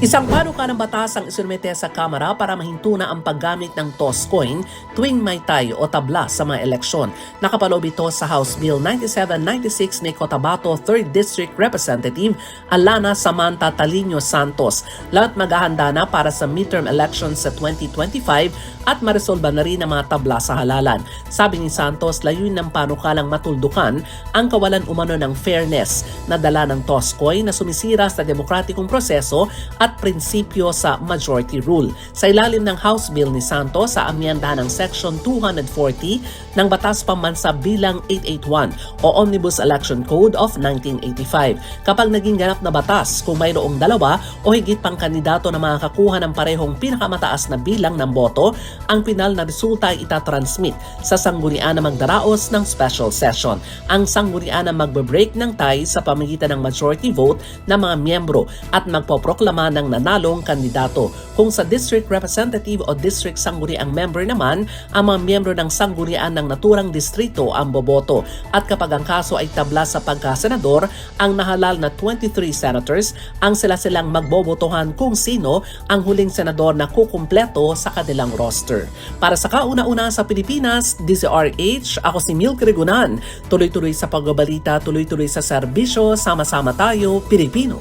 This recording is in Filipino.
Isang panukalang batas ang isinumite sa Kamara para mahintuna ang paggamit ng toss coin tuwing may tie o tabla sa mga eleksyon. Nakapaloob ito sa House Bill 9796 ni Cotabato 3rd District Representative Alana Samantha Talino Santos. Lahat maghahanda na para sa midterm elections sa 2025 at maresolba na rin ang mga tabla sa halalan. Sabi ni Santos, layunin ng panukalang matuldukan ang kawalan umano ng fairness na dala ng toss coin na sumisira sa demokratikong proseso at prinsipyo sa majority rule. Sa ilalim ng House Bill ni Santos sa amyenda ng Section 240 ng Batas Pambansa bilang 881 o Omnibus Election Code of 1985. Kapag naging ganap na batas kung mayroong dalawa o higit pang kandidato na makakakuha ng parehong pinakamataas na bilang ng boto, ang pinal na resulta ay itatransmit sa sanggunian na magdaraos ng special session. Ang sanggunian na magbe-break ng tie sa pamagitan ng majority vote ng mga miyembro at magpoproklama ng nanalong kandidato. Kung sa district representative o district sangguni ang member naman, ang mga miyembro ng sanggunian ng naturang distrito ang boboto. At kapag ang kaso ay tabla sa pagkasenador, ang nahalal na 23 senators ang sila silang magbobotohan kung sino ang huling senador na kukumpleto sa kanilang roster. Para sa kauna-una sa Pilipinas, DZRH, ako si Milk Regunan. Tuloy-tuloy sa pagbabalita, tuloy-tuloy sa serbisyo, sama-sama tayo, Pilipino.